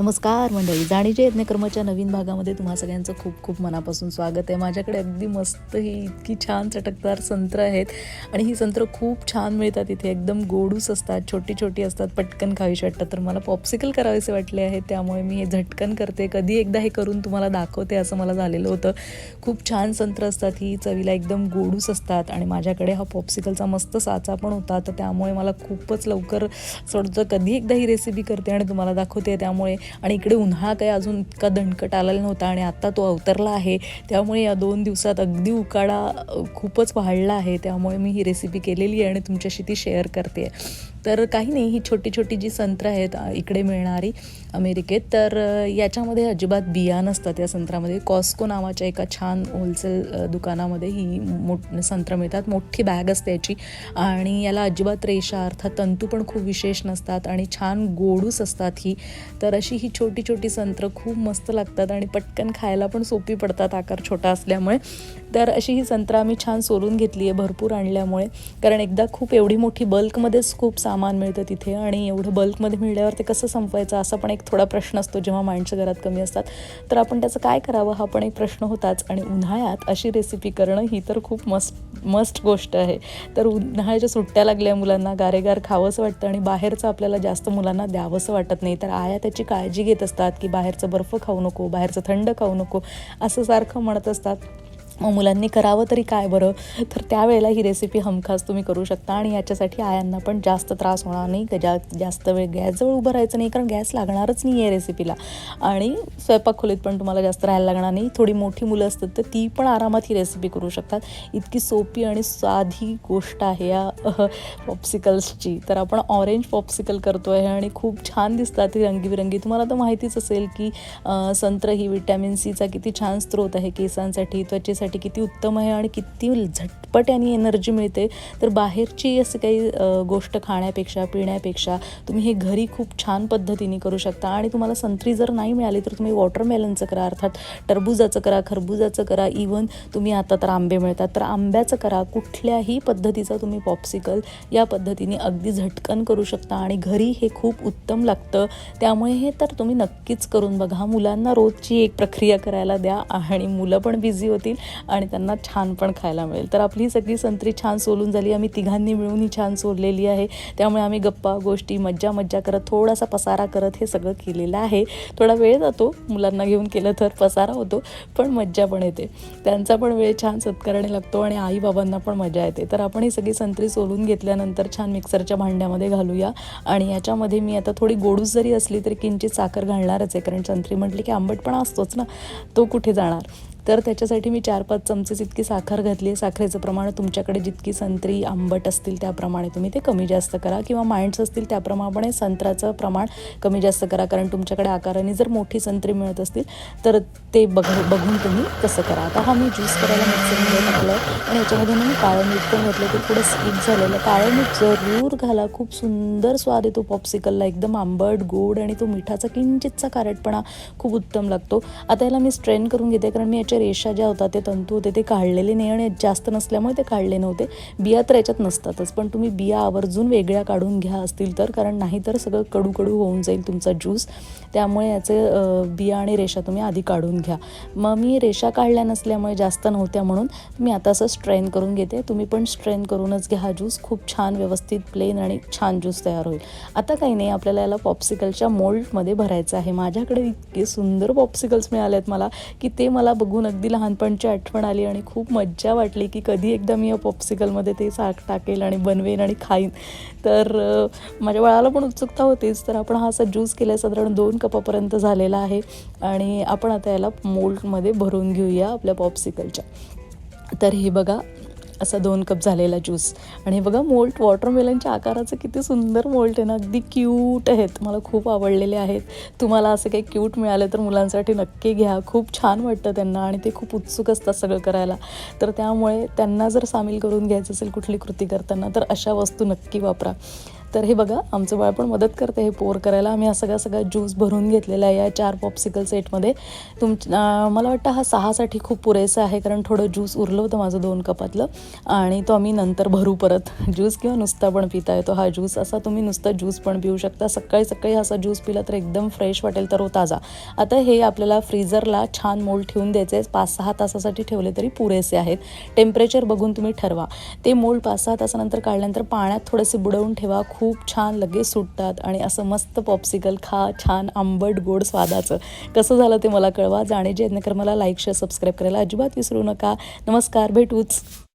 नमस्कार मंडळी जाणीजे यज्ञकर्माच्या नवीन भागामध्ये तुम्हा सगळ्यांचं खूप खूप मनापासून स्वागत आहे. माझ्याकडे अगदी मस्त ही इतकी छान चटकदार संत्र आहेत आणि ही संत्र खूप छान मिळतात. इथे एकदम गोडूस असतात छोटी छोटी असतात पटकन खावीशी वाटतात. तर मला पॉप्सिकल करावेसे वाटले आहेत त्यामुळे मी हे झटकन करते. कधी एकदा हे करून तुम्हाला दाखवते असं मला झालेलं होतं. खूप छान संत्र असतात. ही चवीला एकदम गोडूस असतात आणि माझ्याकडे हा पॉप्सिकलचा मस्त साचा पण होता. तर त्यामुळे मला खूपच लवकर सोडतं. कधी एकदा ही रेसिपी करते आणि तुम्हाला दाखवते. त्यामुळे आणि इकडे उन्हाळा काही अजून इतका दणकट आलेला नव्हता आणि आत्ता तो अवतरला आहे. त्यामुळे या दोन दिवसात अगदी उकाडा खूपच वाढला आहे. त्यामुळे मी ही रेसिपी केलेली आहे आणि तुमच्याशी ती शेअर करते तर काही नाही ही छोटी छोटी जी संत्र आहेत इकडे मिळणारी अमेरिकेत तर याच्यामध्ये अजिबात बिया नसतात या संत्रामध्ये. कॉस्को नावाच्या एका छान होलसेल दुकानामध्ये ही मोठ संत्र मिळतात. मोठी बॅग असते याची. आणि याला अजिबात रेषा अर्थात तंतू पण खूप विशेष नसतात आणि छान गोडूस असतात ही. तर अशी ही छोटी छोटी संत्र खूप मस्त लागतात आणि पटकन खायला पण सोपी पडतात. आकार छोटा असल्यामुळे. तर अशी ही संत्रा आम्ही छान सोलून घेतली आहे भरपूर आणल्यामुळे. कारण एकदा खूप एवढी मोठी बल्कमध्येच खूप सामान मिळतं तिथे आणि एवढं बल्कमध्ये मिळल्यावर ते कसं संपवायचं असा पण एक थोडा प्रश्न असतो जेव्हा माणसं घरात कमी असतात. तर आपण त्याचं काय करावं हा पण एक प्रश्न होताच आणि उन्हाळ्यात अशी रेसिपी करणं ही तर खूप मस्त मस्त गोष्ट आहे. तर उन्हाळ्याच्या सुट्ट्या लागल्या मुलांना गारेगार खावंसं वाटतं आणि बाहेरचं आपल्याला जास्त मुलांना द्यावंसं वाटत नाही. तर आया त्याची काळजी घेत असतात की बाहेरचं बर्फ खाऊ नको बाहेरचं थंड खाऊ नको असं सारखं म्हणत असतात. मग मुलांनी करावं तरी काय बरं? तर त्यावेळेला ही रेसिपी हमखास तुम्ही करू शकता आणि याच्यासाठी आयांना पण जास्त त्रास होणार नाही. जा जास्त वेळ गॅसजवळ उभं राहायचं नाही कारण गॅस लागणारच नाही आहे रेसिपीला आणि स्वयंपाक खोलीत पण तुम्हाला जास्त राहायला लागणार नाही. थोडी मोठी मुलं असतात तर ती पण आरामात ही रेसिपी करू शकतात. इतकी सोपी आणि साधी गोष्ट आहे या पॉप्सिकल्सची तर आपण ऑरेंज पॉप्सिकल करतो आहे आणि खूप छान दिसतात ही रंगीबिरंगी. तुम्हाला तर माहितीच असेल की संत्र ही विटॅमिन सीचा किती छान स्रोत आहे केसांसाठी त्वचेसाठी. किती उत्तम आहे आणि किती झटपट आणि एनर्जी मिळते. तर बाहेरची असं काही गोष्ट खाण्यापेक्षा पिण्यापेक्षा तुम्ही हे घरी खूप छान पद्धतीने करू शकता. आणि तुम्हाला संत्री जर नाही मिळाली तर तुम्ही वॉटरमेलनचं करा अर्थात टरबुजाचं करा खरबुजाचं करा इवन तुम्ही आता तर आंबे मिळतात. तर आंब्याचं करा कुठल्याही पद्धतीचा तुम्ही पॉप्सिकल या पद्धतीने अगदी झटकन करू शकता. आणि घरी हे खूप उत्तम लागतं. त्यामुळे हे तर तुम्ही नक्कीच करून बघा. मुलांना रोजची एक प्रक्रिया करायला द्या आणि मुलं पण बिझी होतील. आणि त्यांना छान पण खायला मिळेल. तर आपली सगळी संत्री छान सोलून झाली. आम्ही तिघांनी मिळून ही छान सोललेली आहे. त्यामुळे आम्ही गप्पा गोष्टी मज्जा मज्जा करत थोडासा पसारा करत हे सगळं केलेलं आहे. थोडा वेळ जातो. मुलांना घेऊन केलं तर पसारा होतो पण मज्जा पण येते. त्यांचा पण वेळ छान सत्काराने लागतो आणि आई बाबांना पण मजा येते. तर आपण ही सगळी संत्री सोलून घेतल्यानंतर छान मिक्सरच्या भांड्यामध्ये घालूया. आणि याच्यामध्ये मी आता थोडी गोडूस जरी असली तरी किंचित साखर घालणारच आहे. कारण संत्री म्हटली की आंबटपणा असतोच ना. तो कुठे जाणार? तर त्याच्यासाठी मी चार पाच चमचेच इतकी साखर घातली. आहे साखरेचं प्रमाण तुमच्याकडे जितकी संत्री आंबट असतील त्याप्रमाणे तुम्ही ते कमी जास्त करा किंवा माइंड्स असतील त्याप्रमाणे संत्र्याचं प्रमाण कमी जास्त करा. कारण तुमच्याकडे आकाराने जर मोठी संत्री मिळत असतील तर ते बघ बघून तुम्ही कसं करा. आता हा मी ज्यूस करायला मिक्सरमध्ये टाकलं आहे आणि याच्यामध्ये मी काळं मीठ पण घातलं. ते थोडं स्किप झालेलं. काळं मीठ जरूर घाला. खूप सुंदर स्वाद येतो पॉप्सिकलला एकदम आंबट गोड आणि तो मिठाचा किंचितचा कारटपणा खूप उत्तम लागतो. आता याला मी स्ट्रेन करून घेते. कारण मी याच्या रेषा ज्या होता ते तंतू होते ते काढलेले नाही आणि जास्त नसल्यामुळे ते काढले नव्हते. बिया तर याच्यात नसतातच पण तुम्ही बिया आवर्जून वेगळ्या काढून घ्या असतील तर कारण नाहीतर सगळं कडू कडू होऊन जाईल तुमचा ज्यूस. त्यामुळे याचे बिया आणि रेषा तुम्ही आधी काढून घ्या. मग मी रेषा काढल्या नसल्यामुळे जास्त नव्हत्या म्हणून मी आता असं स्ट्रेन करून घेते. तुम्ही पण स्ट्रेन करूनच घ्या हा ज्यूस. खूप छान व्यवस्थित प्लेन आणि छान ज्यूस तयार होईल. आता काही नाही आपल्याला याला पॉप्सिकलच्या मोल्डमध्ये भरायचं आहे. माझ्याकडे इतके सुंदर पॉप्सिकल्स मिळाले आहेत मला की ते मला बघून अगदी लहानपणची आठवण आली आणि खूप मज्जा वाटली की कधी एकदा मी या पॉप्सिकलमध्ये ते साक टाकेल आणि बनवेन आणि खाईन. तर माझ्या बाळाला पण उत्सुकता होतीच तर आपण हा असा ज्यूस केला साधारण दोन कपापर्यंत झालेला आहे आणि आपण आता याला मोल्डमध्ये भरून घेऊया आपल्या पॉप्सिकलच्या तर हे बघा असा दोन कप झालेला ज्यूस आणि हे बघा मोल्ट वॉटरमेलनच्या आकाराचं किती सुंदर मोल्ट आहे ना. अगदी क्यूट आहेत. मला खूप आवडलेले आहेत. तुम्हाला असं काही क्यूट मिळालं तर मुलांसाठी नक्की घ्या. खूप छान वाटतं त्यांना आणि ते खूप उत्सुक असतात सगळं करायला. तर त्यामुळे त्यांना जर सामील करून घ्यायचं असेल कुठली कृती करताना तर अशा वस्तू नक्की वापरा. तर हे बघा आमचं बाळ पण मदत करते हे पोर करायला. आम्ही हा सगळा सगळा ज्यूस भरून घेतलेला आहे या चार पॉप्सिकल सेटमध्ये तुम मला वाटतं हा सहासाठी खूप पुरेसा आहे कारण थोडं ज्यूस उरलं होतं माझं दोन कपातलं. आणि तो आम्ही नंतर भरू परत. ज्यूस किंवा नुसता पण पिता येतो हा ज्यूस असा तुम्ही नुसता ज्यूस पण पिऊ शकता. सकाळी सकाळी असा ज्यूस पिला तर एकदम फ्रेश वाटेल तर ताजा. आता हे आपल्याला फ्रीझरला छान मोल ठेवून द्यायचे आहे पाच सहा तासासाठी ठेवले तरी पुरेसे आहेत. टेम्परेचर बघून तुम्ही ठरवा. ते मोल पाच सहा तासानंतर काढल्यानंतर पाण्यात थोडेसे बुडवून ठेवा. खूप छान लगेच सुटतात आणि असं मस्त पॉप्सिकल खा छान आंबट गोड स्वादाचं. कसं झालं ते मला कळवा. जाणे जे मला लाईक शेअर सबस्क्राईब करायला अजिबात विसरू नका. नमस्कार भेटूच.